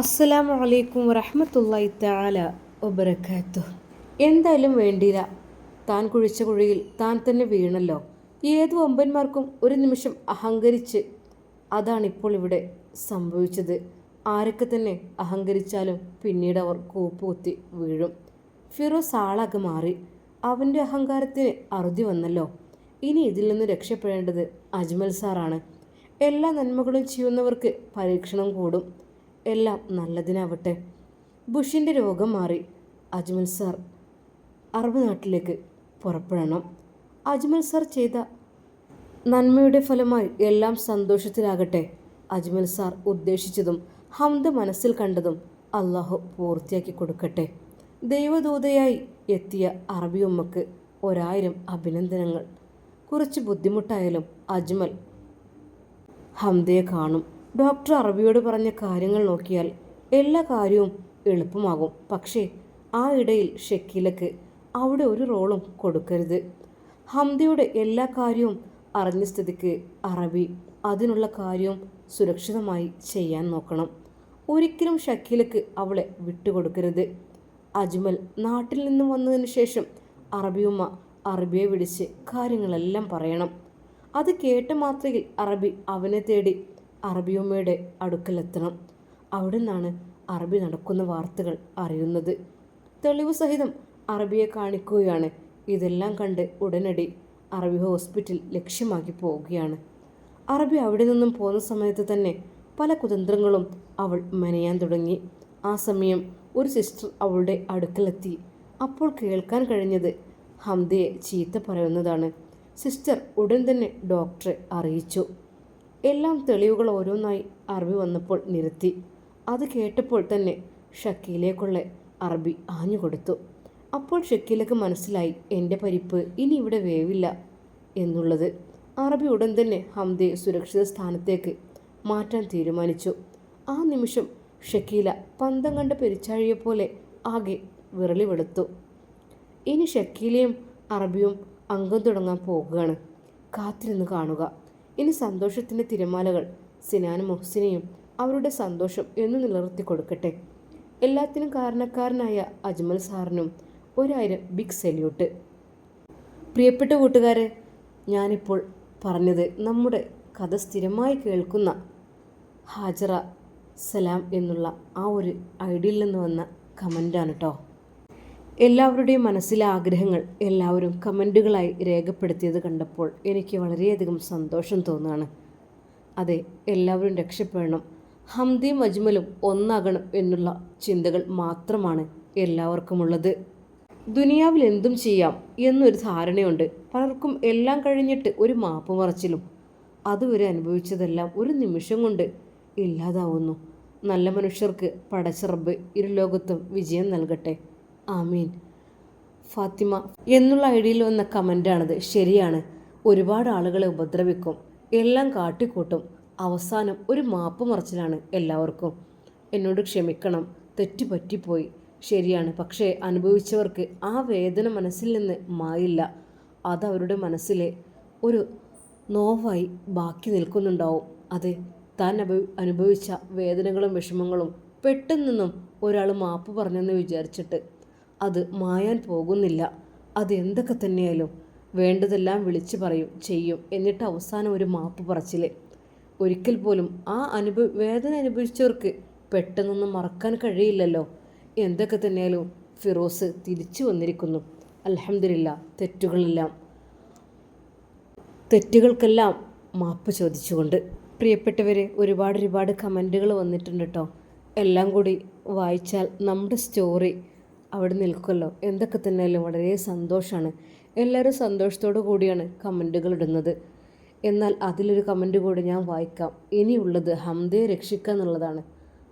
അസ്സലാമു അലൈക്കും വറഹമത്തല്ലായി താല വബർക്കാത്തു എന്തായാലും വേണ്ടിയില്ല. താൻ കുഴിച്ച കുഴിയിൽ താൻ തന്നെ വീണല്ലോ. ഏത് ഒമ്പന്മാർക്കും ഒരു നിമിഷം അഹങ്കരിച്ച് അതാണിപ്പോൾ ഇവിടെ സംഭവിച്ചത്. ആരൊക്കെ തന്നെ അഹങ്കരിച്ചാലും പിന്നീട് അവർ കൂപ്പുകുത്തി വീഴും. ഫിറോസ് ആളാകെ മാറി. അവന്റെ അഹങ്കാരത്തിന് അറുതി വന്നല്ലോ. ഇനി ഇതിൽ നിന്ന് രക്ഷപ്പെടേണ്ടത് അജ്മൽ സാറാണ്. എല്ലാ നന്മകളും ചെയ്യുന്നവർക്ക് പരീക്ഷണം കൂടും. എല്ലാം നല്ലതിനാവട്ടെ. ബുഷിന്റെ രോഗം മാറി. അജ്മൽ സാർ അറബ് നാട്ടിലേക്ക് പുറപ്പെടണം. അജ്മൽ സാർ ചെയ്ത നന്മയുടെ ഫലമായി എല്ലാം സന്തോഷത്തിലാകട്ടെ. അജ്മൽ സാർ ഉദ്ദേശിച്ചതും ഹംദ് മനസ്സിൽ കണ്ടതും അള്ളാഹു പൂർത്തിയാക്കി കൊടുക്കട്ടെ. ദൈവദൂതയായി എത്തിയ അറബി ഉമ്മക്ക് ഒരായിരം അഭിനന്ദനങ്ങൾ. കുറച്ച് ബുദ്ധിമുട്ടായാലും അജ്മൽ ഹംദയെ കാണും. ഡോക്ടർ അറബിയോട് പറഞ്ഞ കാര്യങ്ങൾ നോക്കിയാൽ എല്ലാ കാര്യവും എളുപ്പമാകും. പക്ഷേ ആ ഇടയിൽ ഷക്കീലക്ക് അവിടെ ഒരു റോളും കൊടുക്കരുത്. ഹംദയുടെ എല്ലാ കാര്യവും അറിഞ്ഞ സ്ഥിതിക്ക് അറബി അതിനുള്ള കാര്യവും സുരക്ഷിതമായി ചെയ്യാൻ നോക്കണം. ഒരിക്കലും ഷക്കീലക്ക് അവളെ വിട്ടുകൊടുക്കരുത്. അജ്മൽ നാട്ടിൽ നിന്ന് വന്നതിന് ശേഷം അറബിയുമ്മ അറബിയെ വിളിച്ച് കാര്യങ്ങളെല്ലാം പറയണം. അത് കേട്ട മാത്രയിൽ അറബി അവനെ തേടി അറബിയുമ്മയുടെ അടുക്കലെത്തണം. അവിടെ നിന്നാണ് അറബി നടക്കുന്ന വാർത്തകൾ അറിയുന്നത്. തെളിവ് സഹിതം അറബിയെ കാണിക്കുകയാണ്. ഇതെല്ലാം കണ്ട് ഉടനടി അറബി ഹോസ്പിറ്റൽ ലക്ഷ്യമാക്കി പോവുകയാണ്. അറബി അവിടെ നിന്നും പോകുന്ന സമയത്ത് തന്നെ പല കുതന്ത്രങ്ങളും അവൾ മെനയാൻ തുടങ്ങി. ആ സമയം ഒരു സിസ്റ്റർ അവളുടെ അടുക്കലെത്തി. അപ്പോൾ കേൾക്കാൻ കഴിഞ്ഞത് ഹംദയെ ചീത്ത പറയുന്നതാണ്. സിസ്റ്റർ ഉടൻ തന്നെ ഡോക്ടറെ അറിയിച്ചു. എല്ലാം തെളിവുകൾ ഓരോന്നായി അറബി വന്നപ്പോൾ നിരത്തി. അത് കേട്ടപ്പോൾ തന്നെ ഷക്കീലേക്കുള്ള അറബി ആഞ്ഞു കൊടുത്തു. അപ്പോൾ ഷക്കീലക്ക് മനസ്സിലായി എന്റെ പരിപ്പ് ഇനി ഇവിടെ വേവില്ല എന്നുള്ളത്. അറബി ഉടൻ തന്നെ ഹംദയെ സുരക്ഷിത സ്ഥാനത്തേക്ക് മാറ്റാൻ തീരുമാനിച്ചു. ആ നിമിഷം ഷക്കീല പന്തം കണ്ട പെരിച്ചാഴിയെപ്പോലെ ആകെ വിറളി വെളുത്തു. ഇനി ഷക്കീലയും അറബിയും അംഗം തുടങ്ങാൻ പോകുകയാണ്. കാത്തിരുന്ന് കാണുക. ഇനി സന്തോഷത്തിന്റെ തിരമാലകൾ സിനാനും മുഹ്സിനെയും അവരുടെ സന്തോഷം എന്ന് നിലനിർത്തി കൊടുക്കട്ടെ. എല്ലാത്തിനും കാരണക്കാരനായ അജ്മൽ സാറിനും ഒരായിരം ബിഗ് സല്യൂട്ട് പ്രിയപ്പെട്ട കൂട്ടുകാരെ ഞാനിപ്പോൾ പറഞ്ഞത് നമ്മുടെ കഥ സ്ഥിരമായി കേൾക്കുന്ന ഹാജറ സലാം എന്നുള്ള ആ ഒരു ഐഡിയിൽ നിന്ന് വന്ന കമന്റാണ് കേട്ടോ എല്ലാവരുടെയും മനസ്സിലെ ആഗ്രഹങ്ങൾ എല്ലാവരും കമന്റുകളായി രേഖപ്പെടുത്തിയത് കണ്ടപ്പോൾ എനിക്ക് വളരെയധികം സന്തോഷം തോന്നുകയാണ്. അതെ എല്ലാവരും രക്ഷപ്പെടണം. ഹംദിയും അജ്മലും ഒന്നാകണം എന്നുള്ള ചിന്തകൾ മാത്രമാണ് എല്ലാവർക്കുമുള്ളത്. ദുനിയാവിൽ എന്തും ചെയ്യാം എന്നൊരു ധാരണയുണ്ട്. പലർക്കും എല്ലാം കഴിഞ്ഞിട്ട് ഒരു മാപ്പ് മറച്ചിലും. അതുവരെ അനുഭവിച്ചതെല്ലാം ഒരു നിമിഷം കൊണ്ട് ഇല്ലാതാവുന്നു. നല്ല മനുഷ്യർക്ക് പടച്ചിറബ് ഇരുലോകത്തും വിജയം നൽകട്ടെ. ആമീൻ. ഫാത്തിമ എന്നുള്ള ഐഡിയയിൽ വന്ന കമന്റാണത് ശരിയാണ്. ഒരുപാട് ആളുകളെ ഉപദ്രവിക്കും. എല്ലാം കാട്ടിക്കൂട്ടും. അവസാനം ഒരു മാപ്പ് മറച്ചിലാണ് എല്ലാവർക്കും. എന്നോട് ക്ഷമിക്കണം. തെറ്റു പറ്റിപ്പോയി. ശരിയാണ്. പക്ഷേ അനുഭവിച്ചവർക്ക് ആ വേദന മനസ്സിൽ നിന്ന് മായില്ല അതവരുടെ മനസ്സിലെ ഒരു നോവായി ബാക്കി നിൽക്കുന്നുണ്ടാവും. അതെ താൻ അനുഭവ അനുഭവിച്ച വേദനകളും വിഷമങ്ങളും പെട്ടെന്നൊന്നും ഒരാൾ മാപ്പ് പറഞ്ഞെന്ന് വിചാരിച്ചിട്ട് അത് മായാൻ പോകുന്നില്ല. അത് എന്തൊക്കെ തന്നെയാലും വേണ്ടതെല്ലാം വിളിച്ചു പറയും ചെയ്യും എന്നിട്ട് അവസാനം ഒരു മാപ്പ് പറച്ചിൽ ഒരിക്കൽ പോലും ആ അനുഭവ വേദന അനുഭവിച്ചവർക്ക് പെട്ടെന്നൊന്നും മറക്കാൻ കഴിയില്ലല്ലോ. എന്തൊക്കെ തന്നെയാലും ഫിറോസ് തിരിച്ചു വന്നിരിക്കുന്നു. അലഹമില്ല തെറ്റുകളെല്ലാം. തെറ്റുകൾക്കെല്ലാം മാപ്പ് ചോദിച്ചുകൊണ്ട്. പ്രിയപ്പെട്ടവരെ ഒരുപാട് ഒരുപാട് കമന്റുകൾ വന്നിട്ടുണ്ട് കേട്ടോ എല്ലാം കൂടി വായിച്ചാൽ നമ്മുടെ സ്റ്റോറി അവിടെ നിൽക്കുമല്ലോ. എന്തൊക്കെ തന്നെയാലും വളരെ സന്തോഷമാണ് എല്ലാവരും സന്തോഷത്തോടു കൂടിയാണ് കമന്റുകൾ ഇടുന്നത്. എന്നാൽ അതിലൊരു കമന്റ് കൂടി ഞാൻ വായിക്കാം. ഇനിയുള്ളത് ഹംദയെ രക്ഷിക്കുക എന്നുള്ളതാണ്.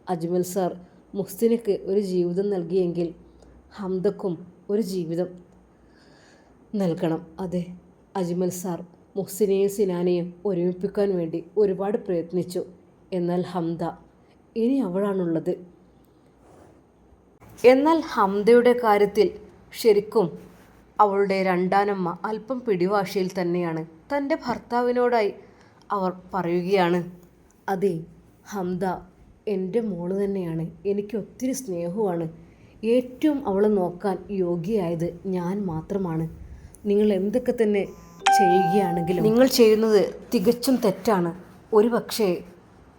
അജ്മൽ സാർ മുഹ്സിനക്ക് ഒരു ജീവിതം നൽകിയെങ്കിൽ ഹംദക്കും ഒരു ജീവിതം നൽകണം. അതെ അജ്മൽ സാർ മുഹ്സിനെയും സിനാനെയും ഒരുമിപ്പിക്കാൻ വേണ്ടി ഒരുപാട് പ്രയത്നിച്ചു. എന്നാൽ ഹംദ ഇനി അവളാണുള്ളത്. എന്നാൽ ഹംദയുടെ കാര്യത്തിൽ ശരിക്കും അവളുടെ രണ്ടാനമ്മ അല്പം പിടിവാശിയിൽ തന്നെയാണ്. തന്റെ ഭർത്താവിനോടായി അവർ പറയുകയാണ് അതെ ഹംദ എന്റെ മോൾ തന്നെയാണ്. എനിക്ക് ഒത്തിരി സ്നേഹമാണ് ഏറ്റവും അവളെ നോക്കാൻ യോഗ്യയായത് ഞാൻ മാത്രമാണ്. നിങ്ങൾ എന്തൊക്കെ തന്നെ ചെയ്യുകയാണെങ്കിലും നിങ്ങൾ ചെയ്യുന്നത് തികച്ചും തെറ്റാണ്. ഒരു പക്ഷേ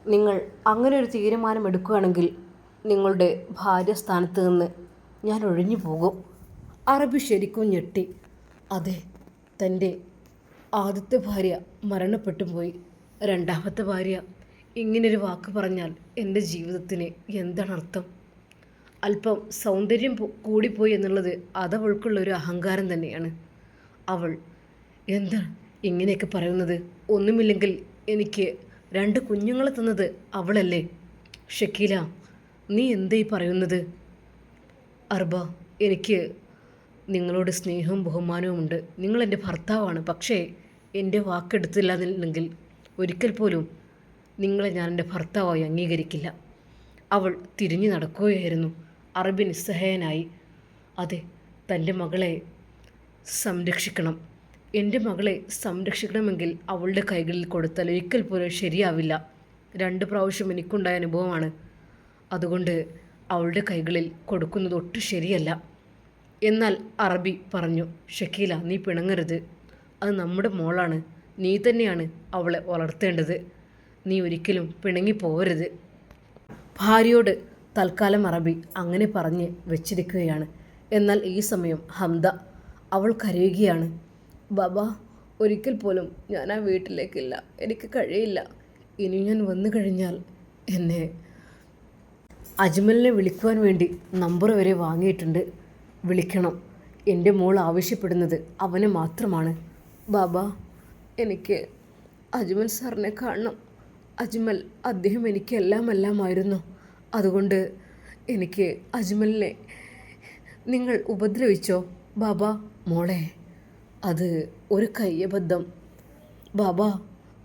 നിങ്ങൾ അങ്ങനെ ഒരു തീരുമാനം എടുക്കുകയാണെങ്കിൽ നിങ്ങളുടെ ഭാര്യ സ്ഥാനത്ത് നിന്ന് ഞാൻ ഒഴിഞ്ഞു പോകും. അറബി ശരിക്കും ഞെട്ടി. അതെ തന്റെ ആദ്യത്തെ ഭാര്യ മരണപ്പെട്ടു പോയി. രണ്ടാമത്തെ ഭാര്യ ഇങ്ങനൊരു വാക്ക് പറഞ്ഞാൽ എന്റെ ജീവിതത്തിന് എന്താണ് അർത്ഥം? അല്പം സൗന്ദര്യം കൂടിപ്പോയി എന്നുള്ളത് അതവൾക്കുള്ള ഒരു അഹങ്കാരം തന്നെയാണ്. അവൾ എന്താ ഇങ്ങനെയൊക്കെ പറയുന്നത്? ഒന്നുമില്ലെങ്കിൽ എനിക്ക് രണ്ട് കുഞ്ഞുങ്ങളെ തന്നത് അവളല്ലേ? ഷക്കീല നീ എന്തേ പറയുന്നത്? അർബ എനിക്ക് നിങ്ങളോട് സ്നേഹവും ബഹുമാനവുമുണ്ട്. നിങ്ങൾ എന്റെ ഭർത്താവാണ്. പക്ഷേ എന്റെ വാക്കെടുത്തില്ല ഒരിക്കൽ പോലും നിങ്ങളെ ഞാൻ എന്റെ ഭർത്താവായി അംഗീകരിക്കില്ല. അവൾ തിരിഞ്ഞു നടക്കുകയായിരുന്നു. അറബി നിസ്സഹായനായി. അതെ തന്റെ മകളെ സംരക്ഷിക്കണം. എന്റെ മകളെ സംരക്ഷിക്കണമെങ്കിൽ അവളുടെ കൈകളിൽ കൊടുത്താൽ ഒരിക്കൽ പോലും ശരിയാവില്ല. രണ്ട് പ്രാവശ്യം എനിക്കുണ്ടായ അനുഭവമാണ്. അതുകൊണ്ട് അവളുടെ കൈകളിൽ കൊടുക്കുന്നത് ഒട്ടും ശരിയല്ല. എന്നാൽ അറബി പറഞ്ഞു ഷക്കീല നീ പിണങ്ങരുത്. അത് നമ്മുടെ മോളാണ്. നീ തന്നെയാണ് അവളെ വളർത്തേണ്ടത്. നീ ഒരിക്കലും പിണങ്ങി പോവരുത് ഭാര്യയോട് തൽക്കാലം അറബി അങ്ങനെ പറഞ്ഞ് വെച്ചിരിക്കുകയാണ്. എന്നാൽ ഈ സമയം ഹംദ അവൾ കരയുകയാണ്. ബാബ ഒരിക്കൽ പോലും ഞാൻ ആ വീട്ടിലേക്കില്ല. എനിക്ക് കഴിയില്ല. ഇനി ഞാൻ വന്നു കഴിഞ്ഞാൽ എന്നെ അജ്മലിനെ വിളിക്കുവാൻ വേണ്ടി നമ്പർ വരെ വാങ്ങിയിട്ടുണ്ട്. വിളിക്കണം. എന്റെ മോൾ ആവശ്യപ്പെടുന്നത് അവനെ മാത്രമാണ്. ബാബ എനിക്ക് അജ്മൽ സാറിനെ കാണണം. അജ്മൽ അദ്ദേഹം എനിക്ക് എല്ലാം അതുകൊണ്ട് എനിക്ക് അജ്മലിനെ നിങ്ങൾ ഉപദ്രവിച്ചോ? ബാബ മോളെ അത് ഒരു കയ്യബദ്ധം. ബാബ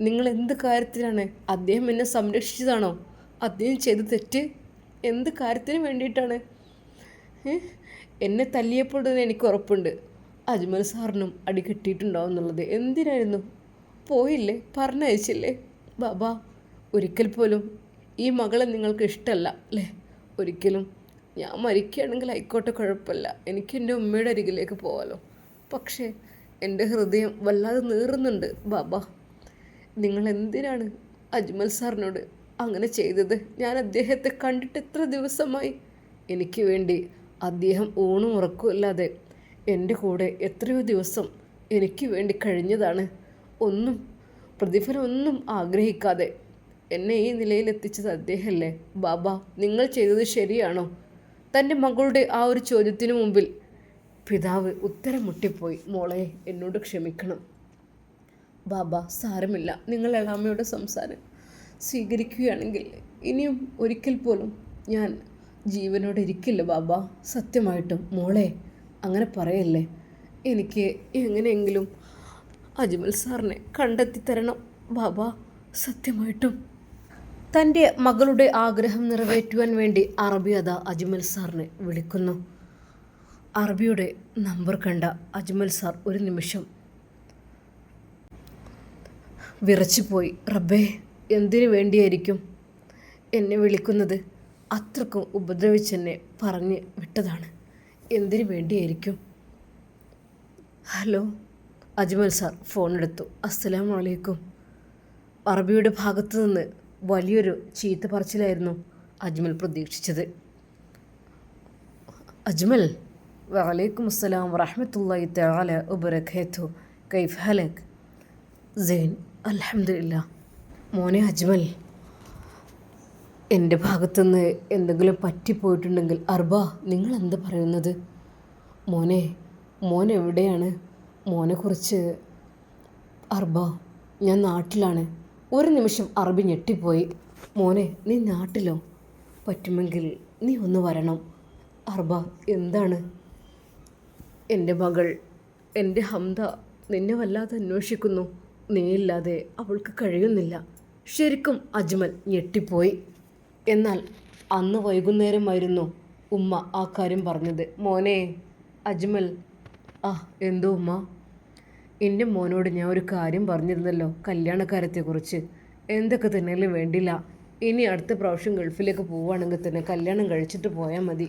നിങ്ങൾ എന്ത് കാര്യത്തിലാണ്? അദ്ദേഹം എന്നെ സംരക്ഷിച്ചതാണോ? അദ്ദേഹം ചെയ്ത തെറ്റ്? എന്ത് കാര്യത്തിന് വേണ്ടിയിട്ടാണ്? എന്നെ തല്ലിയപ്പോൾ തന്നെ എനിക്ക് ഉറപ്പുണ്ട്. അജ്മൽ സാറിനും അടി കിട്ടിയിട്ടുണ്ടാവും എന്നുള്ളത്. എന്തിനായിരുന്നു? പോയില്ലേ? പറഞ്ഞയച്ചില്ലേ? ബാബ ഒരിക്കൽ പോലും ഈ മകളെ നിങ്ങൾക്ക് ഇഷ്ടമല്ല അല്ലേ? ഒരിക്കലും. ഞാൻ മരിക്കുകയാണെങ്കിൽ ആയിക്കോട്ടെ കുഴപ്പമില്ല. എനിക്ക് എന്റെ ഉമ്മയുടെ അരികിലേക്ക് പോകാമല്ലോ പക്ഷേ എന്റെ ഹൃദയം വല്ലാതെ നീറുന്നുണ്ട് ബാബ. നിങ്ങൾ എന്തിനാണ് അജ്മൽ സാറിനോട് അങ്ങനെ ചെയ്തത്. ഞാൻ അദ്ദേഹത്തെ കണ്ടിട്ട് എത്ര ദിവസമായി? എനിക്ക് വേണ്ടി അദ്ദേഹം ഊണും ഉറക്കുമല്ലാതെ എന്റെ കൂടെ എത്രയോ ദിവസം എനിക്ക് വേണ്ടി കഴിഞ്ഞതാണ്. ഒന്നും പ്രതിഫലം ഒന്നും ആഗ്രഹിക്കാതെ എന്നെ ഈ നിലയിൽ എത്തിച്ചത് അദ്ദേഹമല്ലേ? ബാബ നിങ്ങൾ ചെയ്തത് ശരിയാണോ? തന്റെ മകളുടെ ആ ഒരു ചോദ്യത്തിന് മുമ്പിൽ പിതാവ് ഉത്തരം മുട്ടിപ്പോയി മോളെ എന്നോട് ക്ഷമിക്കണം. ബാബ സാരമില്ല. നിങ്ങൾ എളാമയുടെ സംസാരം സ്വീകരിക്കുകയാണെങ്കിൽ ഇനിയും ഒരിക്കൽ പോലും ഞാൻ ജീവനോടെ ഇരിക്കില്ല ബാബ. സത്യമായിട്ടും മോളെ അങ്ങനെ പറയല്ലേ? എനിക്ക് എങ്ങനെയെങ്കിലും അജ്മൽ സാറിനെ കണ്ടെത്തി തരണം ബാബ സത്യമായിട്ടും. തന്റെ മകളുടെ ആഗ്രഹം നിറവേറ്റുവാൻ വേണ്ടി അറബി അത അജ്മൽ സാറിനെ വിളിക്കുന്നു. അറബിയുടെ നമ്പർ കണ്ട അജ്മൽ സാർ ഒരു നിമിഷം വിറച്ചുപോയി റബ്ബേ എന്തിനു വേണ്ടിയായിരിക്കും എന്നെ വിളിക്കുന്നത്? അത്രക്കും ഉപദ്രവിച്ചെന്നെ പറഞ്ഞ് വിട്ടതാണ്. എന്തിനു വേണ്ടിയായിരിക്കും? ഹലോ അജ്മൽ സാർ ഫോൺ എടുത്തു അസ്സലാമു അലൈക്കും. അറബിയുടെ ഭാഗത്തു നിന്ന് വലിയൊരു ചീത്ത പറച്ചിലായിരുന്നു അജ്മൽ പ്രതീക്ഷിച്ചത്. അജ്മൽ വലൈക്കും അസ്സലാം വറഹമത്തല്ലാഹി തആല വബറകാതുഹു. കൈഫ് ഹലക്? സെയിൻ അൽഹംദുലില്ലാ മോനെ അജ്മൽ എന്റെ ഭാഗത്തുനിന്ന് എന്തെങ്കിലും പറ്റിപ്പോയിട്ടുണ്ടെങ്കിൽ അർബ നിങ്ങൾ എന്താ പറയുന്നത്? മോനെ മോൻ എവിടെയാണ്? മോനെ കുറിച്ച് അർബ ഞാൻ നാട്ടിലാണ്. ഒരു നിമിഷം അറബി ഞെട്ടിപ്പോയി. മോനെ നീ നാട്ടിലോ? പറ്റുമെങ്കിൽ നീ ഒന്ന് വരണം. അർബ എന്താണ്? എന്റെ മകൾ എന്റെ ഹംദ നിന്നെ വല്ലാതെ അന്വേഷിക്കുന്നു. നീയില്ലാതെ അവൾക്ക് കഴിയുന്നില്ല. ശരിക്കും അജ്മൽ ഞെട്ടിപ്പോയി. എന്നാൽ അന്ന് വൈകുന്നേരമായിരുന്നു ഉമ്മ ആ കാര്യം പറഞ്ഞത്. മോനെ അജ്മൽ ആ എന്തോ ഉമ്മ? എന്റെ മോനോട് ഞാൻ ഒരു കാര്യം പറഞ്ഞിരുന്നല്ലോ കല്യാണക്കാരത്തെക്കുറിച്ച് എന്തൊക്കെ തന്നെയാലും വേണ്ടില്ല ഇനി അടുത്ത പ്രാവശ്യം ഗൾഫിലേക്ക് പോവുകയാണെങ്കിൽ തന്നെ കല്യാണം കഴിച്ചിട്ട് പോയാൽ മതി.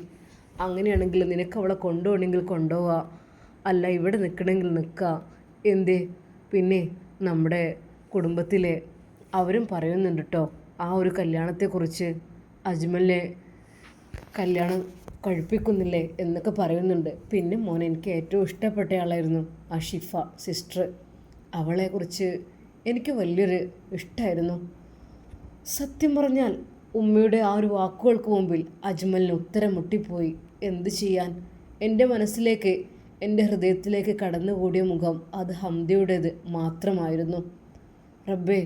അങ്ങനെയാണെങ്കിൽ നിനക്ക് അവളെ കൊണ്ടുപോകണമെങ്കിൽ കൊണ്ടുപോവാ. അല്ല ഇവിടെ നിൽക്കണമെങ്കിൽ നിൽക്കുക എന്തേ? പിന്നെ നമ്മുടെ കുടുംബത്തിലെ അവരും പറയുന്നുണ്ട് കേട്ടോ ആ ഒരു കല്യാണത്തെക്കുറിച്ച് അജ്മലിനെ കല്യാണം കഴിപ്പിക്കുന്നില്ലേ എന്നൊക്കെ പറയുന്നുണ്ട്. പിന്നെ മോൻ എനിക്ക് ഏറ്റവും ഇഷ്ടപ്പെട്ട ആളായിരുന്നു അഷിഫ സിസ്റ്റർ. അവളെക്കുറിച്ച് എനിക്ക് വലിയൊരു ഇഷ്ടമായിരുന്നു. സത്യം പറഞ്ഞാൽ ഉമ്മയുടെ ആ ഒരു വാക്കുകൾക്ക് മുമ്പിൽ അജ്മലിന് ഉത്തരം മുട്ടിപ്പോയി. എന്ത് ചെയ്യാൻ? എന്റെ മനസ്സിലേക്ക് എന്റെ ഹൃദയത്തിലേക്ക് കടന്നുകൂടിയ മുഖം അത് ഹംദയുടേത് മാത്രമായിരുന്നു. റബ്ബേ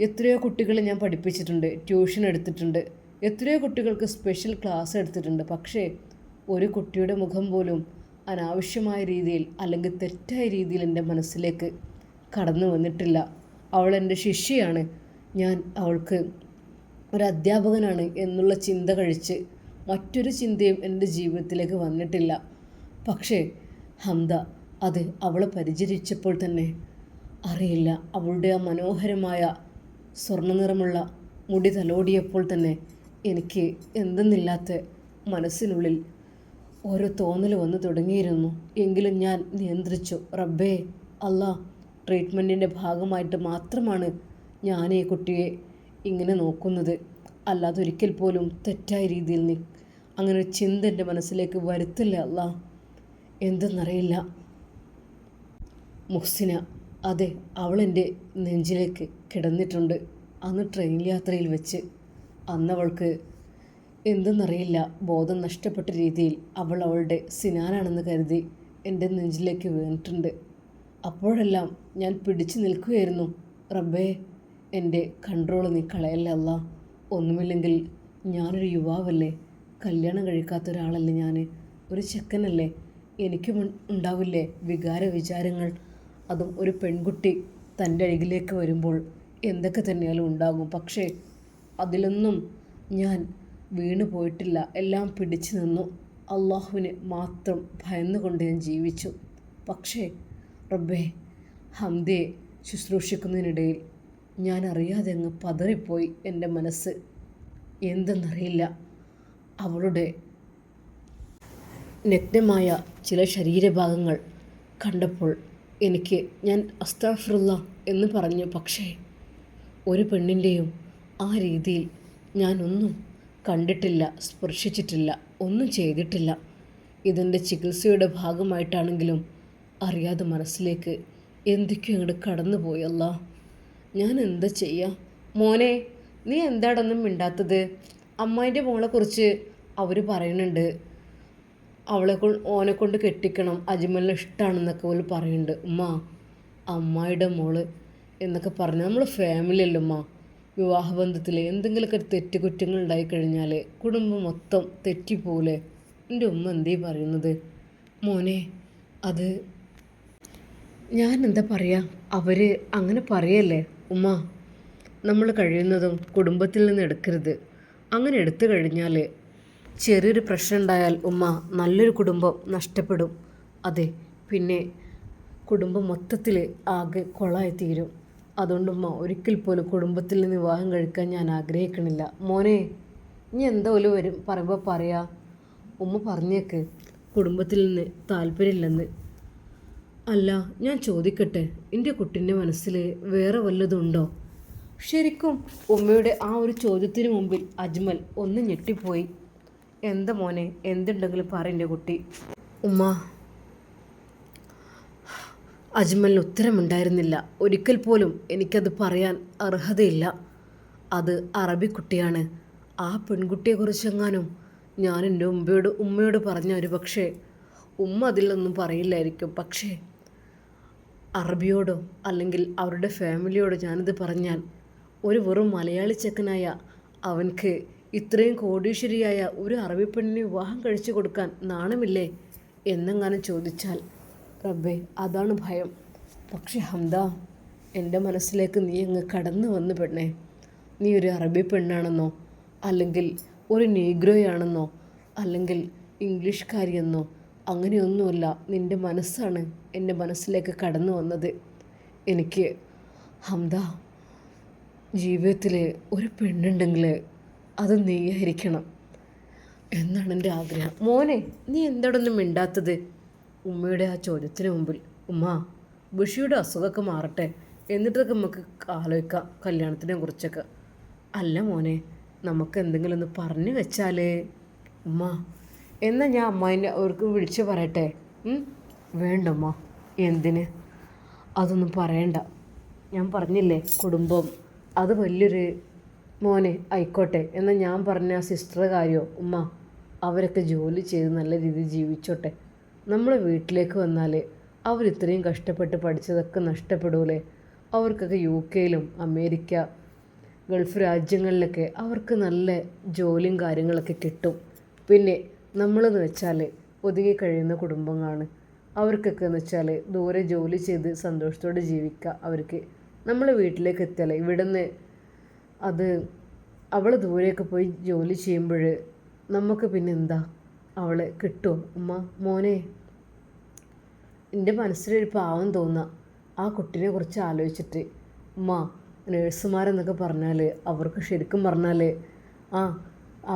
എത്രയോ കുട്ടികളെ ഞാൻ പഠിപ്പിച്ചിട്ടുണ്ട് ട്യൂഷൻ എടുത്തിട്ടുണ്ട്. എത്രയോ കുട്ടികൾക്ക് സ്പെഷ്യൽ ക്ലാസ് എടുത്തിട്ടുണ്ട്. പക്ഷേ ഒരു കുട്ടിയുടെ മുഖം പോലും അനാവശ്യമായ രീതിയിൽ അല്ലെങ്കിൽ തെറ്റായ രീതിയിൽ എന്റെ മനസ്സിലേക്ക് കടന്നു വന്നിട്ടില്ല. അവൾ എന്റെ ശിഷ്യയാണ്. ഞാൻ അവൾക്ക് ഒരു അധ്യാപകനാണ് എന്നുള്ള ചിന്ത കഴിച്ച് മറ്റൊരു ചിന്തയും എന്റെ ജീവിതത്തിലേക്ക് വന്നിട്ടില്ല. പക്ഷേ ഹംദ അത് അവളെ പരിചരിച്ചപ്പോൾ തന്നെ അറിയില്ല. അവളുടെ ആ മനോഹരമായ സ്വർണ നിറമുള്ള മുടി തലോടിയപ്പോൾ തന്നെ എനിക്ക് എന്തെന്നില്ലാത്ത മനസ്സിനുള്ളിൽ ഓരോ തോന്നൽ വന്നു തുടങ്ങിയിരുന്നു. എങ്കിലും ഞാൻ നിയന്ത്രിച്ചു. റബ്ബേ അല്ല ട്രീറ്റ്മെന്റിന്റെ ഭാഗമായിട്ട് മാത്രമാണ് ഞാൻ ഈ കുട്ടിയെ ഇങ്ങനെ നോക്കുന്നത്. അല്ലാതെ ഒരിക്കൽ പോലും തെറ്റായ രീതിയിൽ നീ അങ്ങനെ ഒരു ചിന്ത എന്റെ മനസ്സിലേക്ക് വരുത്തില്ല അല്ല. എന്തെന്നറിയില്ല. മുഹ്സിന അതെ അവളെന്റെ നെഞ്ചിലേക്ക് കിടന്നിട്ടുണ്ട്. അന്ന് ട്രെയിൻ യാത്രയിൽ വെച്ച്. അന്നവൾക്ക് എന്തെന്നറിയില്ല. ബോധം നഷ്ടപ്പെട്ട രീതിയിൽ അവൾ അവളുടെ സിനാനാണെന്ന് കരുതി എന്റെ നെഞ്ചിലേക്ക് വീണിട്ടുണ്ട്. അപ്പോഴെല്ലാം ഞാൻ പിടിച്ചു നിൽക്കുകയായിരുന്നു. റബ്ബേ എന്റെ കൺട്രോൾ നീ കളയല്ല ഒന്നുമില്ലെങ്കിൽ ഞാനൊരു യുവാവല്ലേ? കല്യാണം കഴിക്കാത്ത ഒരാളല്ലേ ഞാൻ ഒരു ചെക്കനല്ലേ? എനിക്കും ഉണ്ടാവില്ലേ വികാര വിചാരങ്ങൾ അതും ഒരു പെൺകുട്ടി തന്റെ അരികിലേക്ക് വരുമ്പോൾ എന്തൊക്കെ തന്നെയാലും ഉണ്ടാകും. പക്ഷേ അതിലൊന്നും ഞാൻ വീണു പോയിട്ടില്ല. എല്ലാം പിടിച്ചു നിന്നു. അള്ളാഹുവിനെ മാത്രം ഭയന്നുകൊണ്ട് ഞാൻ ജീവിച്ചു. പക്ഷേ റബ്ബേ ഹംദയെ ശുശ്രൂഷിക്കുന്നതിനിടയിൽ ഞാൻ അറിയാതെ അങ്ങ് പതറിപ്പോയി എന്റെ മനസ്സ്. എന്തെന്നറിയില്ല. അവളുടെ നഗ്നമായ ചില ശരീരഭാഗങ്ങൾ കണ്ടപ്പോൾ എനിക്ക് ഞാൻ അസ്താഫിറുള്ള എന്ന് പറഞ്ഞു. പക്ഷേ ഒരു പെണ്ണിന്റെയും ആ രീതിയിൽ ഞാനൊന്നും കണ്ടിട്ടില്ല സ്പർശിച്ചിട്ടില്ല ഒന്നും ചെയ്തിട്ടില്ല. ഇതിന്റെ ചികിത്സയുടെ ഭാഗമായിട്ടാണെങ്കിലും അറിയാതെ മനസ്സിലേക്ക് എന്തൊക്കെയോ കടന്നു പോയല്ല ഞാൻ എന്താ ചെയ്യുക മോനെ നീ എന്താടൊന്നും മിണ്ടാത്തത്? അമ്മായിന്റെ മോളെക്കുറിച്ച് അവർ പറയുന്നുണ്ട്. അവളെ ഓനെ കൊണ്ട് കെട്ടിക്കണം അജ്മലിന് ഇഷ്ടമാണെന്നൊക്കെ പോലെ പറയുന്നുണ്ട്. ഉമ്മ അമ്മായിയുടെ മോൾ എന്നൊക്കെ പറഞ്ഞ് നമ്മൾ ഫാമിലി അല്ല ഉമ്മ വിവാഹബന്ധത്തിൽ എന്തെങ്കിലുമൊക്കെ തെറ്റുകുറ്റങ്ങൾ ഉണ്ടായിക്കഴിഞ്ഞാൽ കുടുംബം മൊത്തം തെറ്റിപ്പോലെ എന്റെ ഉമ്മ എന്തേ പറയുന്നത്? മോനെ അത് ഞാൻ എന്താ പറയുക അവർ അങ്ങനെ പറയല്ലേ? ഉമ്മ നമ്മൾ കഴിയുന്നതും കുടുംബത്തിൽ നിന്ന് എടുക്കരുത്. അങ്ങനെ എടുത്തു കഴിഞ്ഞാൽ ചെറിയൊരു പ്രശ്നം ഉണ്ടായാൽ ഉമ്മ നല്ലൊരു കുടുംബം നഷ്ടപ്പെടും. അതെ പിന്നെ കുടുംബം മൊത്തത്തിൽ ആകെ കൊളായി തീരും അതുകൊണ്ട് ഉമ്മ ഒരിക്കൽ പോലും കുടുംബത്തിൽ നിന്ന് വിവാഹം കഴിക്കാൻ ഞാൻ ആഗ്രഹിക്കണില്ല. മോനെ ഇനി എന്താ വരും? പറയുമ്പോൾ പറയാ. ഉമ്മ പറഞ്ഞേക്ക്. കുടുംബത്തിൽ നിന്ന് താല്പര്യമില്ലെന്ന്. അല്ല ഞാൻ ചോദിക്കട്ടെ. എന്റെ കുട്ടീന്റെ മനസ്സിൽ വേറെ വല്ലതുണ്ടോ ശരിക്കും ഉമ്മയുടെ ആ ഒരു ചോദ്യത്തിന് മുമ്പിൽ അജ്മൽ ഒന്ന് ഞെട്ടിപ്പോയി. എന്താ മോനെ എന്തുണ്ടെങ്കിലും പറ എന്റെ കുട്ടി. ഉമ്മ അജ്മലിന് ഉത്തരമുണ്ടായിരുന്നില്ല. ഒരിക്കൽ പോലും എനിക്കത് പറയാൻ അർഹതയില്ല. അത് അറബി കുട്ടിയാണ്. ആ പെൺകുട്ടിയെക്കുറിച്ചെങ്ങാനും ഞാൻ എന്റെ ഉമ്മയോട് ഉമ്മയോട് പറഞ്ഞ ഒരു പക്ഷേ ഉമ്മ അതിലൊന്നും പറയില്ലായിരിക്കും. പക്ഷേ അറബിയോടോ അല്ലെങ്കിൽ അവരുടെ ഫാമിലിയോടോ ഞാനിത് പറഞ്ഞാൽ ഒരു വെറും മലയാളി ചെക്കനായ അവൻക്ക് ഇത്രയും കോടീശ്വരിയായ ഒരു അറബി പെണ്ണിനെ വിവാഹം കഴിച്ചു കൊടുക്കാൻ നാണമില്ലേ? എന്നെങ്ങാനും ചോദിച്ചാൽ റബ്ബേ അതാണ് ഭയം. പക്ഷെ ഹംദ എന്റെ മനസ്സിലേക്ക് നീ അങ്ങ് കടന്നു വന്ന് പെണ്ണേ. നീ ഒരു അറബി പെണ്ണാണെന്നോ അല്ലെങ്കിൽ ഒരു നീഗ്രോയാണെന്നോ അല്ലെങ്കിൽ ഇംഗ്ലീഷ്കാരിയെന്നോ അങ്ങനെയൊന്നുമല്ല നിന്റെ മനസ്സാണ് എന്റെ മനസ്സിലേക്ക് കടന്നു വന്നത്. എനിക്ക് ഹംദ ജീവിതത്തിൽ ഒരു പെണ്ണുണ്ടെങ്കിൽ അത് നീയായിരിക്കണം എന്നാണ് എന്റെ ആഗ്രഹം. മോനെ നീ എന്തോടൊന്നും മിണ്ടാത്തത്? ഉമ്മയുടെ ആ ചോദ്യത്തിന് മുമ്പിൽ ഉമ്മ ബുഷിയുടെ അസുഖമൊക്കെ മാറട്ടെ. എന്നിട്ടൊക്കെ നമുക്ക് ആലോചിക്കാം കല്യാണത്തിനെ കുറിച്ചൊക്കെ. അല്ല മോനെ നമുക്ക് എന്തെങ്കിലും ഒന്ന് പറഞ്ഞു വെച്ചാലേ. ഉമ്മ എന്നാൽ ഞാൻ അമ്മായിനെ അവർക്ക് വിളിച്ച് പറയട്ടെ? വേണ്ട ഉമ്മ. എന്തിന്? അതൊന്നും പറയണ്ട. ഞാൻ പറഞ്ഞില്ലേ കുടുംബം. അത് വലിയൊരു മോനെ ആയിക്കോട്ടെ. എന്നാൽ ഞാൻ പറഞ്ഞ ആ സിസ്റ്റർ കാര്യമോ? ഉമ്മ അവരൊക്കെ ജോലി ചെയ്ത് നല്ല രീതിയിൽ ജീവിച്ചോട്ടെ. നമ്മളെ വീട്ടിലേക്ക് വന്നാൽ അവർ ഇത്രയും കഷ്ടപ്പെട്ട് പഠിച്ചതൊക്കെ നഷ്ടപ്പെടൂലേ? അവർക്കൊക്കെ യു കെയിലും അമേരിക്ക ഗൾഫ് രാജ്യങ്ങളിലൊക്കെ അവർക്ക് നല്ല ജോലിയും കാര്യങ്ങളൊക്കെ കിട്ടും. പിന്നെ നമ്മളെന്ന് വെച്ചാൽ ഒതുങ്ങി കഴിയുന്ന കുടുംബങ്ങളാണ്. അവർക്കൊക്കെ എന്ന് വെച്ചാൽ ദൂരെ ജോലി ചെയ്ത് സന്തോഷത്തോടെ ജീവിക്കുക അവർക്ക്. നമ്മളെ വീട്ടിലേക്ക് എത്തിയാൽ ഇവിടുന്ന് അത് അവൾ ദൂരെയൊക്കെ പോയി ജോലി ചെയ്യുമ്പോൾ നമുക്ക് പിന്നെ എന്താ കിട്ടും. അമ്മ മോനെ എന്റെ മനസ്സിലൊരു പാവം തോന്നുക ആ കുട്ടീനെ കുറിച്ച് ആലോചിച്ചിട്ട്. ഉമ്മ നേഴ്സുമാരെന്നൊക്കെ പറഞ്ഞാൽ അവർക്ക് ശരിക്കും പറഞ്ഞാൽ ആ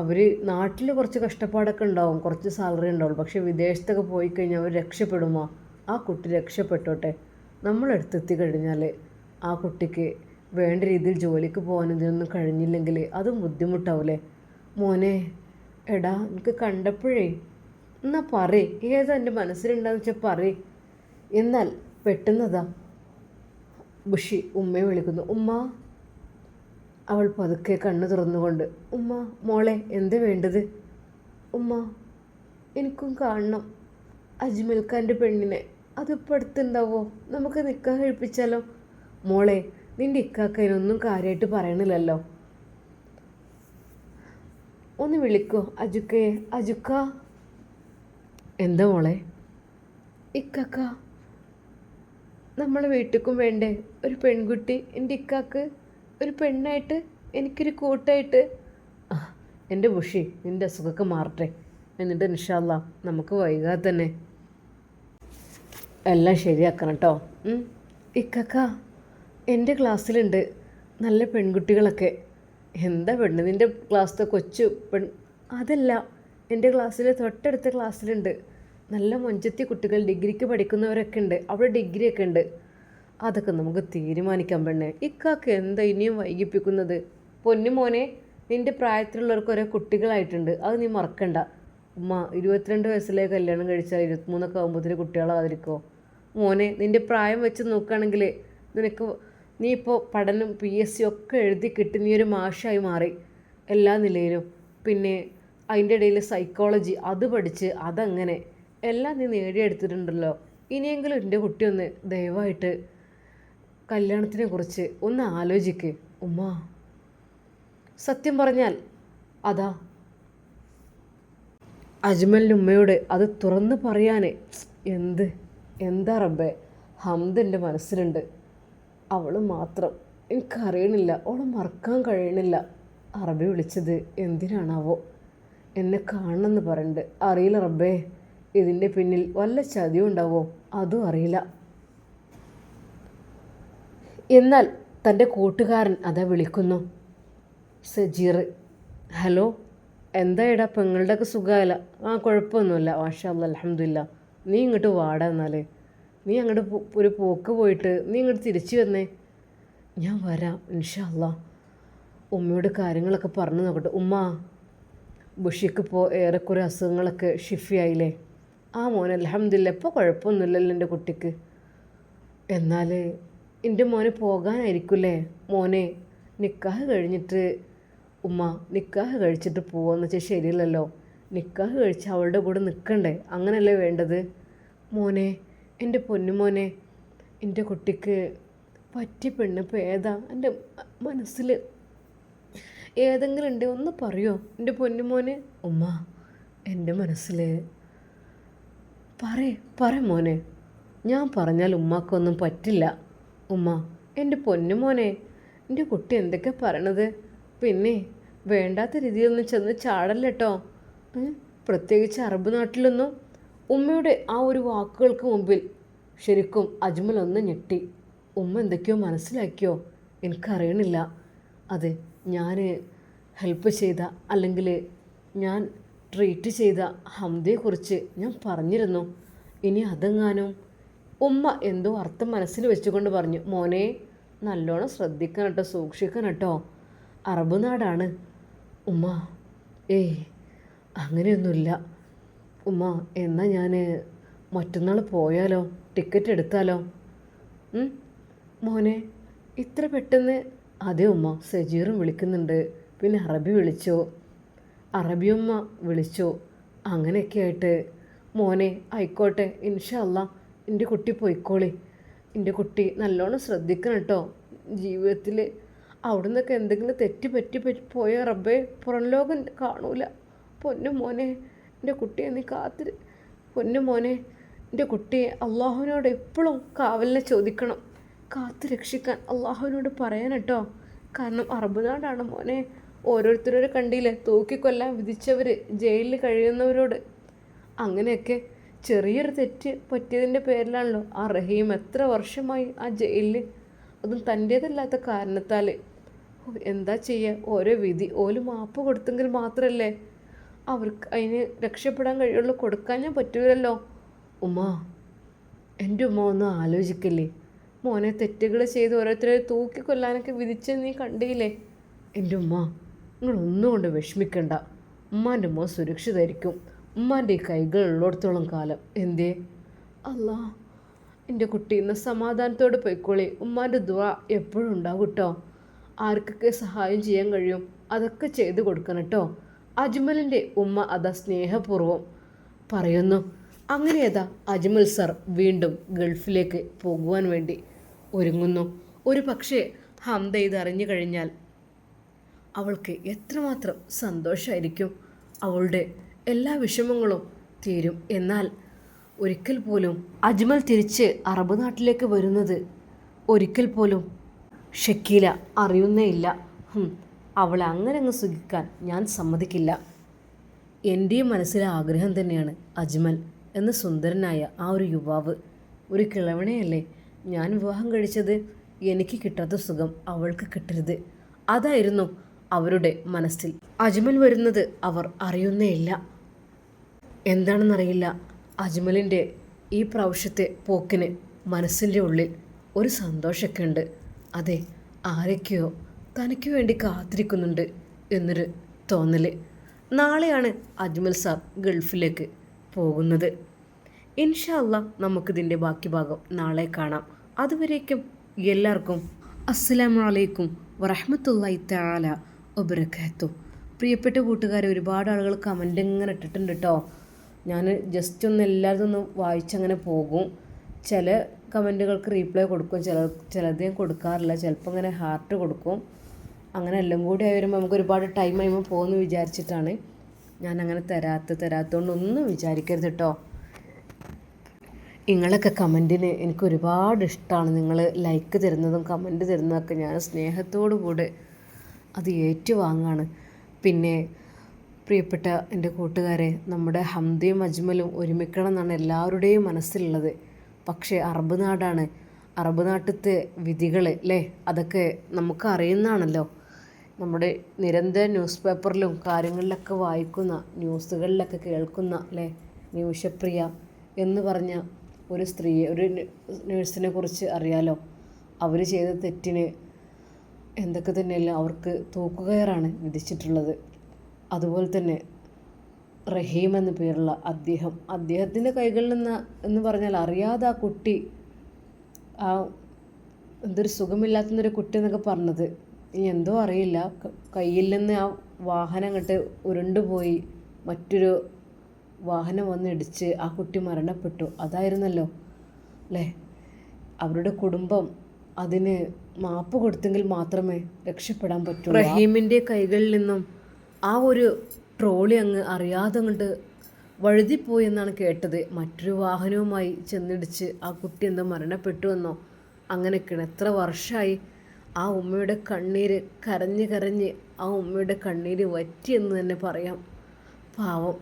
അവർ നാട്ടിൽ കുറച്ച് കഷ്ടപ്പാടൊക്കെ ഉണ്ടാവും കുറച്ച് സാലറി ഉണ്ടാവും. പക്ഷേ വിദേശത്തൊക്കെ പോയി കഴിഞ്ഞാൽ അവർ രക്ഷപ്പെടുമോ ആ കുട്ടി രക്ഷപ്പെട്ടോട്ടെ. നമ്മളെടുത്തെത്തി കഴിഞ്ഞാൽ ആ കുട്ടിക്ക് വേണ്ട രീതിയിൽ ജോലിക്ക് പോകാൻ ഇതിനൊന്നും കഴിഞ്ഞില്ലെങ്കിൽ അതും ബുദ്ധിമുട്ടാവില്ലേ മോനെ എടാ എനിക്ക് കണ്ടപ്പോഴേ എന്നാ പറയ് ഏതാ എന്റെ മനസ്സിലുണ്ടാന്ന് വെച്ചാൽ പറയ് എന്നാൽ പെട്ടെന്നതാ ബുഷി ഉമ്മയെ വിളിക്കുന്നു. ഉമ്മ അവൾ പതുക്കെ കണ്ണു തുറന്നുകൊണ്ട് ഉമ്മ മോളെ എന്ത് വേണ്ടത്? ഉമ്മ എനിക്കും കാണണം. അജ്മൽ ഖാന്റെ പെണ്ണിനെ അതിപ്പോൾ അടുത്തുണ്ടാവോ? നമുക്ക് നിൽക്കാൻ കഴിപ്പിച്ചാലോ? മോളെ നിന്റെ ഇക്കാക്ക അതിനൊന്നും കാര്യമായിട്ട് പറയണില്ലല്ലോ. ഒന്ന് വിളിക്കോ. അജുക്കയെ അജുക്ക. എന്താ മോളെ? ഇക്കാക്ക. നമ്മളെ വീട്ടിലേക്കും വേണ്ടേ? ഒരു പെൺകുട്ടി എന്റെ ഇക്കാക്ക് ഒരു പെണ്ണായിട്ട് എനിക്കൊരു കൂട്ടായിട്ട്. ആ, എന്റെ ബുഷി നിന്റെ അസുഖമൊക്കെ മാറട്ടെ. എന്നിട്ട് നിഷാല്ല നമുക്ക് വൈകാതെ തന്നെ. എല്ലാം ശരിയാക്കണം കേട്ടോ ഇക്കക്ക എന്റെ ക്ലാസ്സിലുണ്ട് നല്ല പെൺകുട്ടികളൊക്കെ. എന്താ പെണ്ണ് നിന്റെ ക്ലാസ്സിലെ കൊച്ചു പെൺ അതല്ല എന്റെ ക്ലാസ്സിൽ തൊട്ടടുത്ത ക്ലാസ്സിലുണ്ട് നല്ല മൊഞ്ചത്തി കുട്ടികൾ ഡിഗ്രിക്ക് പഠിക്കുന്നവരൊക്കെ ഉണ്ട്. അവിടെ ഡിഗ്രിയൊക്കെ ഉണ്ട്. അതൊക്കെ നമുക്ക് തീരുമാനിക്കാൻ പെണ്ണേ. ഇക്കാക്ക് എന്താ ഇനിയും വൈകിപ്പിക്കുന്നത്? പൊന്നു മോനെ നിന്റെ പ്രായത്തിലുള്ളവർക്ക് ഓരോ കുട്ടികളായിട്ടുണ്ട്. അത് നീ മറക്കണ്ട. ഉമ്മ ഇരുപത്തിരണ്ട് വയസ്സിലെ കല്യാണം കഴിച്ചാൽ ഇരുപത്തിമൂന്നൊക്കെ ആകുമ്പോഴത്തേക്ക് കുട്ടികളാതിരിക്കോ മോനെ നിന്റെ പ്രായം വെച്ച് നോക്കുകയാണെങ്കിൽ നിനക്ക് നീ ഇപ്പോൾ പഠനം പി എസ് സി ഒക്കെ എഴുതി കിട്ടി നീ ഒരു മാഷായി മാറി എല്ലാ നിലയിലും. പിന്നെ അതിന്റെ ഇടയിൽ സൈക്കോളജി അത് പഠിച്ച് അതങ്ങനെ എല്ലാം നീ നേടിയെടുത്തിട്ടുണ്ടല്ലോ. ഇനിയെങ്കിലും എന്റെ കുട്ടി ഒന്ന് ദയവായിട്ട് കല്യാണത്തിനെ കുറിച്ച് ഒന്ന് ആലോചിക്ക്. ഉമ്മ സത്യം പറഞ്ഞാൽ അതാ. അജ്മലിന്റെ ഉമ്മയോട് അത് തുറന്ന് പറയാനേ എന്ത്? എന്താ റബ്ബേ? ഹംദ് എന്റെ മനസ്സിലുണ്ട്. അവൾ മാത്രം. എനിക്കറിയണില്ല. അവളെ മറക്കാൻ കഴിയണില്ല. അറബി വിളിച്ചത് എന്തിനാണാവോ? എന്നെ കാണണമെന്ന് പറയുന്നുണ്ട് അറിയില്ല റബ്ബേ. ഇതിന്റെ പിന്നിൽ വല്ല ചതിയും ഉണ്ടാവോ? അതും അറിയില്ല. എന്നാൽ തന്റെ കൂട്ടുകാരൻ അതാ വിളിക്കുന്നു. സജീർ. ഹലോ? എന്തായിടാ? പെങ്ങളുടെയൊക്കെ സുഖമല്ല ആ കുഴപ്പമൊന്നുമില്ല. മാഷാ അലഹമില്ല നീ ഇങ്ങോട്ട് വാടാ എന്നാലേ. നീ അങ്ങോട്ട് ഒരു പോക്ക് പോയിട്ട് നീ ഇങ്ങോട്ട് തിരിച്ചു വന്നേ. ഞാൻ വരാം ഇൻഷല്ല ഉമ്മയോട് കാര്യങ്ങളൊക്കെ പറഞ്ഞു നോക്കട്ടെ ഉമ്മ ബുഷിക്ക് ഇപ്പോൾ ഏറെക്കുറെ അസുഖങ്ങളൊക്കെ ഷിഫിയായില്ലേ? ആ മോൻ അലഹമില്ല ഇപ്പോൾ കുഴപ്പമൊന്നുമില്ലല്ലോ എന്റെ കുട്ടിക്ക്. എന്നാൽ എന്റെ മോന് പോകാനായിരിക്കില്ലേ? മോനെ നിക്കാഹ് കഴിഞ്ഞിട്ട് ഉമ്മ നിക്കാഹ് കഴിച്ചിട്ട് പോവാന്ന് വെച്ചാൽ ശരിയല്ലല്ലോ. നിക്കാഹ് കഴിച്ച് അവളുടെ കൂടെ നിൽക്കണ്ടേ അങ്ങനല്ലേ വേണ്ടത്? മോനെ എന്റെ പൊന്നുമോനെ എന്റെ കുട്ടിക്ക് പറ്റിയ പെണ്ണ് ഇപ്പോൾ ഏതാ? എന്റെ മനസ്സിൽ ഏതെങ്കിലും ഉണ്ട്? ഒന്ന് പറയോ? എന്റെ പൊന്നുമോനെ. ഉമ്മ എന്റെ മനസ്സിൽ പറ പറ മോനെ. ഞാൻ പറഞ്ഞാൽ ഉമ്മാക്കൊന്നും പറ്റില്ല. ഉമ്മ എന്റെ പൊന്നുമോനെ എന്റെ കുട്ടി എന്തൊക്കെ പറയണത്? പിന്നെ വേണ്ടാത്ത രീതിയിലൊന്നും ചെന്ന് ചാടല്ലോ പ്രത്യേകിച്ച് അറബ് നാട്ടിലൊന്നും ഉമ്മയുടെ ആ ഒരു വാക്കുകൾക്ക് മുമ്പിൽ ശരിക്കും അജ്മൽ ഒന്ന് ഞെട്ടി. ഉമ്മ എന്തൊക്കെയോ മനസ്സിലാക്കിയോ? എനിക്കറിയണില്ല. അതെ ഞാൻ ഹെൽപ്പ് ചെയ്ത അല്ലെങ്കിൽ ഞാൻ ട്രീറ്റ് ചെയ്ത ഹംദയെക്കുറിച്ച് ഞാൻ പറഞ്ഞിരുന്നു. ഇനി അതെങ്ങാനും? ഉമ്മ എന്തോ അർത്ഥം മനസ്സിൽ വെച്ചുകൊണ്ട് പറഞ്ഞു മോനെ നല്ലോണം ശ്രദ്ധിക്കണം കേട്ടോ സൂക്ഷിക്കണം കേട്ടോ അറബ് നാടാണ്. ഉമ്മ ഏയ് അങ്ങനെയൊന്നുമില്ല. ഉമ്മ എന്നാൽ ഞാൻ മറ്റന്നാൾ പോയാലോ? ടിക്കറ്റ് എടുത്താലോ? മോനെ ഇത്ര പെട്ടെന്ന്? അതെ ഉമ്മ സജീറും വിളിക്കുന്നുണ്ട്. പിന്നെ അറബി വിളിച്ചോ. അറബിയമ്മ വിളിച്ചോ. അങ്ങനെയൊക്കെ ആയിട്ട് മോനെ ആയിക്കോട്ടെ ഇൻഷല്ല എന്റെ കുട്ടി പോയിക്കോളി. എന്റെ കുട്ടി നല്ലോണം ശ്രദ്ധിക്കണം കേട്ടോ ജീവിതത്തിൽ അവിടെ നിന്നൊക്കെ എന്തെങ്കിലും തെറ്റ് പറ്റി പറ്റി പോയ റബ്ബേ പുറം ലോകം കാണൂല. പൊന്നു മോനെ. എന്റെ കുട്ടിയെ നീ കാത്തിരി. പൊന്നു മോനെ എന്റെ കുട്ടിയെ അള്ളാഹുവിനോട് എപ്പോഴും കാവലിനെ ചോദിക്കണം. കാത്തു രക്ഷിക്കാൻ അള്ളാഹുവിനോട് പറയാൻ കേട്ടോ. കാരണം അറബ് നാടാണ് മോനെ. ഓരോരുത്തരോട് കണ്ടില്ലേ? തൂക്കിക്കൊല്ലാൻ വിധിച്ചവർ ജയിലിൽ കഴിയുന്നവരോട്. അങ്ങനെയൊക്കെ ചെറിയൊരു തെറ്റ് പറ്റിയതിന്റെ പേരിലാണല്ലോ ആ റഹീം എത്ര വർഷമായി ആ ജയിലിൽ അതും തന്റേതല്ലാത്ത കാരണത്താൽ എന്താ ചെയ്യുക ഓരോ വിധി ഓൽ മാപ്പ് കൊടുത്തെങ്കിൽ മാത്രമല്ലേ അവർക്ക് അതിന് രക്ഷപ്പെടാൻ കഴിയുള്ളൂ ഞാൻ പറ്റൂലല്ലോ. ഉമ്മ എന്റെ ഉമ്മ ഒന്ന് ആലോചിക്കില്ലേ? മോനെ തെറ്റുകൾ ചെയ്ത് ഓരോരുത്തരെ തൂക്കിക്കൊല്ലാനൊക്കെ വിധിച്ച് നീ കണ്ടില്ലേ? എന്റെ ഉമ്മ നിങ്ങളൊന്നും കൊണ്ട് വിഷമിക്കണ്ട. ഉമ്മാന്റെ ഉമ്മ സുരക്ഷിതായിരിക്കും. ഉമ്മാന്റെ ഈ കൈകൾ ഉള്ളിടത്തോളം കാലം. എന്തേ? അല്ലാ എന്റെ കുട്ടി ഇന്ന് സമാധാനത്തോടെ പോയിക്കോളി. ഉമ്മാന്റെ ദുവ എപ്പോഴും ഉണ്ടാവും കേട്ടോ. ആർക്കൊക്കെ സഹായം ചെയ്യാൻ കഴിയും അതൊക്കെ ചെയ്ത് കൊടുക്കണം കേട്ടോ. അജ്മലിന്റെ ഉമ്മ അതാ സ്നേഹപൂർവം പറയുന്നു. അങ്ങനെ അതാ അജ്മൽ സർ വീണ്ടും ഗൾഫിലേക്ക് പോകുവാൻ വേണ്ടി ഒരുങ്ങുന്നു. ഒരു പക്ഷേ ഹംദ ഇതറിഞ്ഞു കഴിഞ്ഞാൽ അവൾക്ക് എത്രമാത്രം സന്തോഷമായിരിക്കും അവളുടെ എല്ലാ വിഷമങ്ങളും തീരും. എന്നാൽ ഒരിക്കൽ പോലും അജ്മൽ തിരിച്ച് അറബ് നാട്ടിലേക്ക് വരുന്നത് ഒരിക്കൽ പോലും ഷക്കീല അറിയുന്നേയില്ല ഹും, അവളെ അങ്ങനെ അങ്ങ് സുഖിക്കാൻ ഞാൻ സമ്മതിക്കില്ല. എന്റെയും മനസ്സിലെ ആഗ്രഹം തന്നെയാണ് അജ്മൽ എന്ന സുന്ദരനായ ആ ഒരു യുവാവ്. ഒരു കിളവണയല്ലേ? ഞാൻ വിവാഹം കഴിച്ചത് എനിക്ക് കിട്ടാത്ത സുഖം അവൾക്ക് കിട്ടരുത്. അതായിരുന്നു അവരുടെ മനസ്സിൽ. അജ്മൽ വരുന്നത് അവർ അറിയുന്നേയില്ല എന്താണെന്നറിയില്ല. അജ്മലിന്റെ ഈ പ്രാവശ്യത്തെ പോക്കിന് മനസ്സിന്റെ ഉള്ളിൽ ഒരു സന്തോഷമൊക്കെ ഉണ്ട്. അതെ ആരൊക്കെയോ തനിക്ക് വേണ്ടി കാത്തിരിക്കുന്നുണ്ട് എന്നൊരു തോന്നൽ നാളെയാണ് അജ്മൽ സാബ് ഗൾഫിലേക്ക് പോകുന്നത്. ഇൻഷല്ല നമുക്കിതിന്റെ ബാക്കി ഭാഗം നാളെ കാണാം. അതുവരേക്കും എല്ലാവർക്കും അസ്സലാമു അലൈക്കും വറഹ്മത്തുള്ളാഹി തആല വബറകാത്തു. പ്രിയപ്പെട്ട കൂട്ടുകാരെ ഒരുപാട് ആളുകൾ കമന്റ് ഇങ്ങനെ ഇട്ടിട്ടുണ്ട് കേട്ടോ ഞാൻ ജസ്റ്റ് ഒന്ന് എല്ലാവരും ഒന്ന് വായിച്ചങ്ങനെ പോകും. ചില കമന്റുകൾക്ക് റീപ്ലൈ കൊടുക്കും ചില ചിലത് കൊടുക്കാറില്ല. ചിലപ്പോൾ ഇങ്ങനെ ഹാർട്ട് കൊടുക്കും. അങ്ങനെ എല്ലാം കൂടി ആയി വരുമ്പോൾ നമുക്ക് ഒരുപാട് ടൈം ആയുമ്പോൾ പോകുമെന്ന് വിചാരിച്ചിട്ടാണ് ഞാൻ അങ്ങനെ തരാത്ത തരാത്തതുകൊണ്ട് ഒന്നും വിചാരിക്കരുത് കേട്ടോ നിങ്ങളൊക്കെ കമന്റിന് എനിക്ക് ഒരുപാട് ഇഷ്ടമാണ് നിങ്ങൾ ലൈക്ക് തരുന്നതും കമന്റ് തരുന്നതൊക്കെ ഞാൻ സ്നേഹത്തോടു കൂടെ അത് ഏറ്റുവാങ്ങാണ്. പിന്നെ പ്രിയപ്പെട്ട എന്റെ കൂട്ടുകാരെ നമ്മുടെ ഹംദയും അജ്മലും ഒരുമിക്കണം എന്നാണ് എല്ലാവരുടെയും മനസ്സിലുള്ളത്. പക്ഷേ അറബ് നാടാണ്. അറബ് നാട്ടിലത്തെ വിധികൾ അല്ലേ അതൊക്കെ നമുക്ക് അറിയുന്നതാണല്ലോ. നമ്മുടെ നിരന്തര ന്യൂസ് പേപ്പറിലും കാര്യങ്ങളിലൊക്കെ വായിക്കുന്ന ന്യൂസുകളിലൊക്കെ കേൾക്കുന്ന അല്ലേ? ന്യൂഷപ്രിയ എന്ന് പറഞ്ഞ ഒരു സ്ത്രീയെ ഒരു നേഴ്സിനെ കുറിച്ച് അറിയാലോ? അവർ ചെയ്ത തെറ്റിന് എന്തൊക്കെ തന്നെയല്ല അവർക്ക് തൂക്കുകയറാണ് വിധിച്ചിട്ടുള്ളത്. അതുപോലെ തന്നെ റഹീം എന്ന പേരുള്ള അദ്ദേഹം അദ്ദേഹത്തിന്റെ കൈകളിൽ നിന്ന് എന്ന് പറഞ്ഞാൽ അറിയാതെ ആ കുട്ടി ആ എന്തൊരു സുഖമില്ലാത്തൊരു കുട്ടി എന്നൊക്കെ പറഞ്ഞത് എന്തോ അറിയില്ല. കയ്യിൽ നിന്ന് ആ വാഹനം അങ്ങോട്ട് ഉരുണ്ടുപോയി മറ്റൊരു വാഹനം വന്നിടിച്ച് ആ കുട്ടി മരണപ്പെട്ടു. അതായിരുന്നല്ലോ അല്ലേ? അവരുടെ കുടുംബം അതിന് മാപ്പ് കൊടുത്തെങ്കിൽ മാത്രമേ രക്ഷപ്പെടാൻ പറ്റൂ റഹീമിന്റെ കൈകളിൽ നിന്നും ആ ഒരു ട്രോളി അങ്ങ് അറിയാതെ അങ്ങോട്ട് വഴുതിപ്പോയി എന്നാണ് കേട്ടത്. മറ്റൊരു വാഹനവുമായി ചെന്നിടിച്ച് ആ കുട്ടി എന്തോ മരണപ്പെട്ടു എന്നോ അങ്ങനെയൊക്കെയാണ്. എത്ര വർഷമായി ആ ഉമ്മയുടെ കണ്ണീര് കരഞ്ഞ് കരഞ്ഞ് ആ ഉമ്മയുടെ കണ്ണീര് വറ്റി എന്ന് തന്നെ പറയാം. പാവം.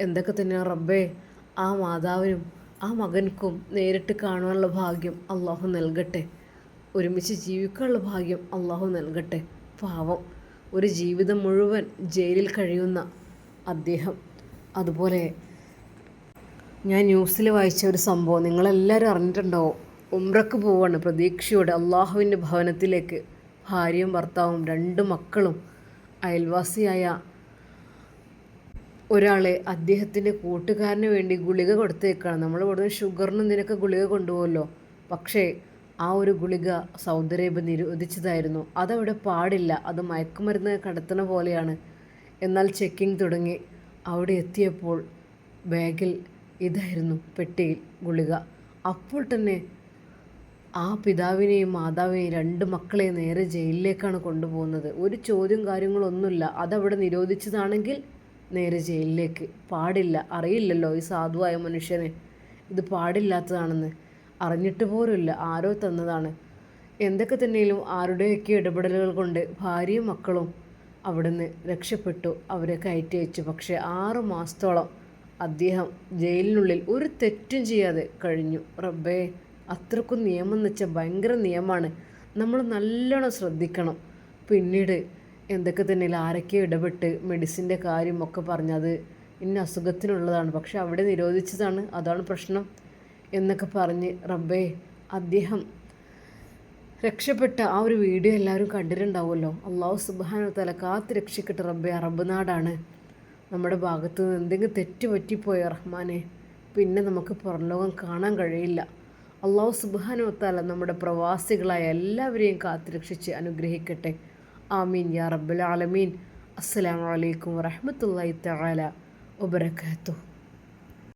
എന്തൊക്കെ തന്നെയാണ് റബ്ബേ. ആ മാതാവിനും ആ മകൻക്കും നേരിട്ട് കാണുവാനുള്ള ഭാഗ്യം അള്ളാഹു നൽകട്ടെ. ഒരുമിച്ച് ജീവിക്കാനുള്ള ഭാഗ്യം അള്ളാഹു നൽകട്ടെ. പാവം. ഒരു ജീവിതം മുഴുവൻ ജയിലിൽ കഴിയുന്ന അദ്ദേഹം. അതുപോലെ ഞാൻ ന്യൂസിൽ വായിച്ച ഒരു സംഭവം നിങ്ങളെല്ലാവരും അറിഞ്ഞിട്ടുണ്ടാവും. ഉംറക്ക് പോവാണ് പ്രതീക്ഷയോടെ അള്ളാഹുവിന്റെ ഭവനത്തിലേക്ക്. ഭാര്യയും ഭർത്താവും രണ്ട് മക്കളും. അയൽവാസിയായ ഒരാളെ അദ്ദേഹത്തിന്റെ കൂട്ടുകാരന് വേണ്ടി ഗുളിക കൊടുത്തേക്കാണ്. നമ്മൾ ഇവിടുന്ന് ഷുഗറിന് നിനക്ക് ഗുളിക കൊണ്ടുപോകുമല്ലോ. പക്ഷേ ആ ഒരു ഗുളിക സൗദി അറേബ്യ നിരോധിച്ചതായിരുന്നു. അതവിടെ പാടില്ല. അത് മയക്കുമരുന്ന് കടത്തണ പോലെയാണ്. എന്നാൽ ചെക്കിംഗ് തുടങ്ങി. അവിടെ എത്തിയപ്പോൾ ബാഗിൽ ഇതായിരുന്നു പെട്ടിയിൽ ഗുളിക. അപ്പോൾ തന്നെ ആ പിതാവിനെയും മാതാവിനെയും രണ്ട് മക്കളെ നേരെ ജയിലിലേക്കാണ് കൊണ്ടുപോകുന്നത്. ഒരു ചോദ്യം കാര്യങ്ങളൊന്നുമില്ല. അതവിടെ നിരോധിച്ചതാണെങ്കിൽ നേരെ ജയിലിലേക്ക്. പാടില്ല. അറിയില്ലല്ലോ ഈ സാധുവായ മനുഷ്യന്. ഇത് പാടില്ലാത്തതാണെന്ന്. അറിഞ്ഞിട്ട് പോലുമില്ല. ആരോ തന്നതാണ്. എന്തൊക്കെ തന്നെയും ആരുടെയൊക്കെ ഇടപെടലുകൾ കൊണ്ട് ഭാര്യയും മക്കളും അവിടുന്ന് രക്ഷപ്പെട്ടു. അവരെ കയറ്റി അയച്ചു. പക്ഷേ ആറ് മാസത്തോളം അദ്ദേഹം ജയിലിനുള്ളിൽ ഒരു തെറ്റും ചെയ്യാതെ കഴിഞ്ഞു. റബ്ബേ. അത്രക്കും നിയമം എന്ന് വെച്ചാൽ ഭയങ്കര നിയമമാണ് നമ്മൾ നല്ലോണം ശ്രദ്ധിക്കണം. പിന്നീട് എന്തൊക്കെ തന്നെ ആരൊക്കെ ഇടപെട്ട് മെഡിസിന്റെ കാര്യമൊക്കെ പറഞ്ഞത് ഇന്ന അസുഖത്തിനുള്ളതാണ്. പക്ഷെ അവിടെ നിരോധിച്ചതാണ്. അതാണ് പ്രശ്നം എന്നൊക്കെ പറഞ്ഞ് റബ്ബേ അദ്ദേഹം രക്ഷപ്പെട്ട ആ ഒരു വീഡിയോ എല്ലാവരും കണ്ടിട്ടുണ്ടാവുമല്ലോ. അള്ളാഹു സുബാന തല കാത്ത് രക്ഷിക്കട്ടെ റബ്ബെ. അറബ് നാടാണ്. നമ്മുടെ ഭാഗത്ത് നിന്ന് എന്തെങ്കിലും തെറ്റ് പറ്റിപ്പോയ റഹ്മാനെ? പിന്നെ നമുക്ക് പുറംലോകം കാണാൻ കഴിയില്ല. അള്ളാഹു സുബാനുത്താല നമ്മുടെ പ്രവാസികളായ എല്ലാവരെയും കാത്തുരക്ഷിച്ച് അനുഗ്രഹിക്കട്ടെ. ആമീൻ യാ റബ്ബുൽ ആലമീൻ. അസ്സലാമു അലൈക്കും വറഹമത്തല്ലാഹി തആല